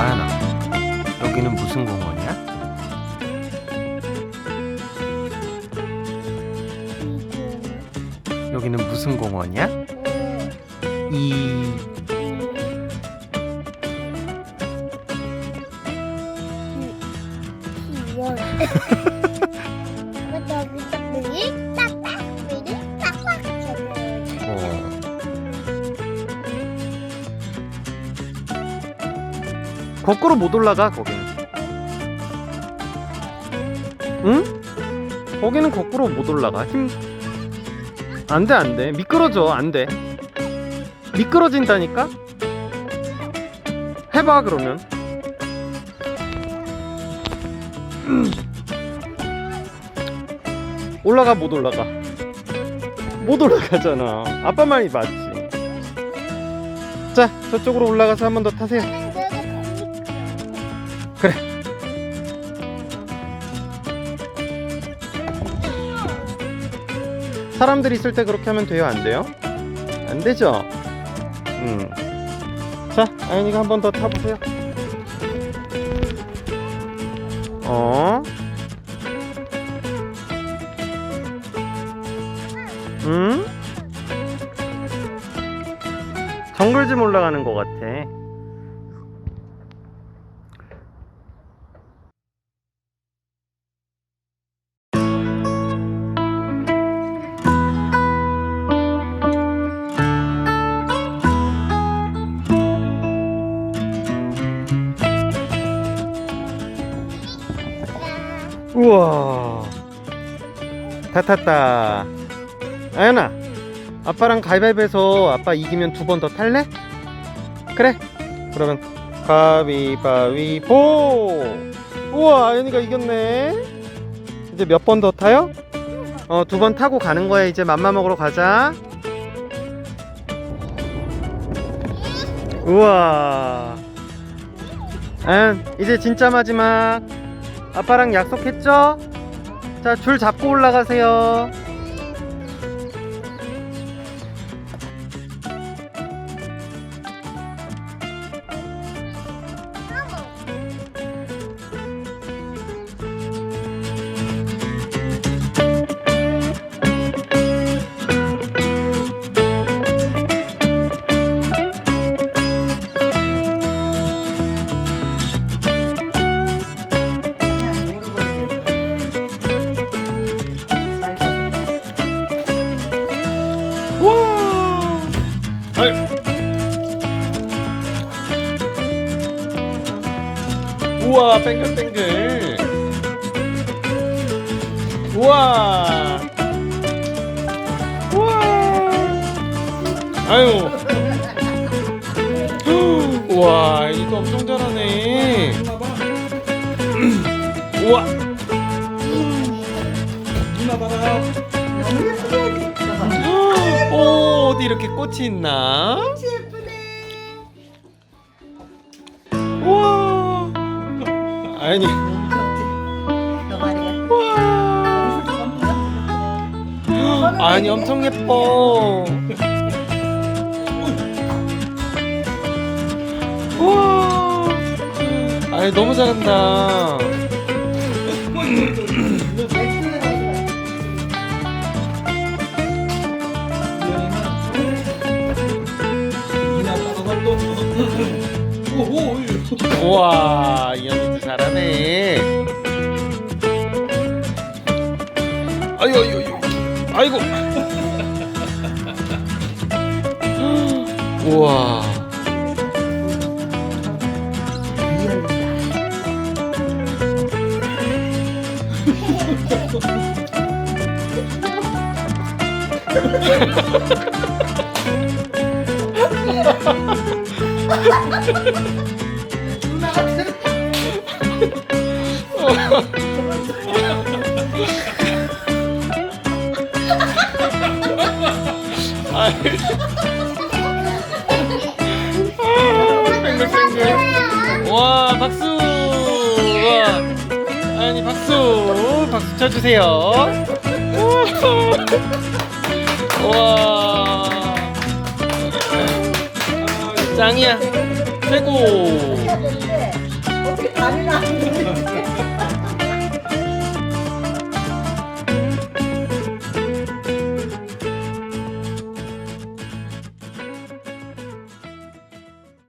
아연아, 여기는 무슨 공원이야? 여기는 무슨 공원이야? 이 귀여워. 거꾸로 못 올라가 거기는. 응? 거기는 거꾸로 못 올라가. 힘. 안돼 안돼 미끄러져 안돼. 미끄러진다니까. 해봐 그러면. 올라가 못 올라가. 못 올라가잖아. 아빠 말이 맞지. 자, 저쪽으로 올라가서 한 번 더 타세요. 그래. 사람들 있을 때 그렇게 하면 돼요? 안 돼요? 안 되죠? 음. 자, 아연이가 한 번 더 타보세요. 어? 응? 정글짐 올라가는 것 같아. 우와. 다 탔다. 아연아, 아빠랑 가위바위보해서 아빠 이기면 두 번 더 탈래? 그래. 그러면 가위바위보. 우와, 아연이가 이겼네. 이제 몇 번 더 타요? 어, 두 번 타고 가는 거야. 이제 맘마 먹으러 가자. 우와. 아연, 이제 진짜 마지막. 아빠랑 약속했죠? 자, 줄 잡고 올라가세요. 우와, 뱅글뱅글. 우와. 우와. 아유. 우와, 이거 엄청 잘하네. 우와. 누나 봐라. 오, 어디 이렇게 꽃이 있나? 아니. 아니 엄청 예뻐. 우와. 아니 너무 잘한다. 우와 이 잘하네. 아유 아유 아유. 아이고. 우와. 아이. 아, 뱅글뱅글. 와 박수. 와. 아니 박수. 박수 쳐주세요. 와. 짱이야. 최고. 어떻게 다리가 안 돼?